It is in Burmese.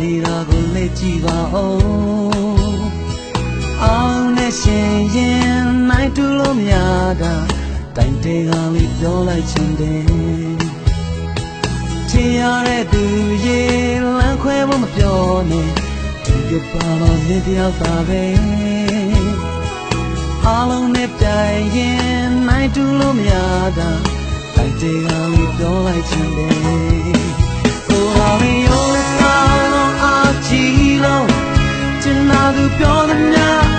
နေတာကိုလက်ကြည့်ပါဦးအောင်နဲ့ရှင်ရင်နိုင်တူလို့များတာတိုင်တေကလေးပြောလိုက်ချင်တယ်ချင်ရတဲ့သူရေလမ်းခွဲဖို့မပြောနဲ့ဒီကပါတော့နေတယောက်သာပဲအားလုံးနဲ့ပြိုင်ရင်နိုင်တူလို့များတာတိုင်တေကလေးပြောလိုက်ချင်တယ် 나도 변했냐?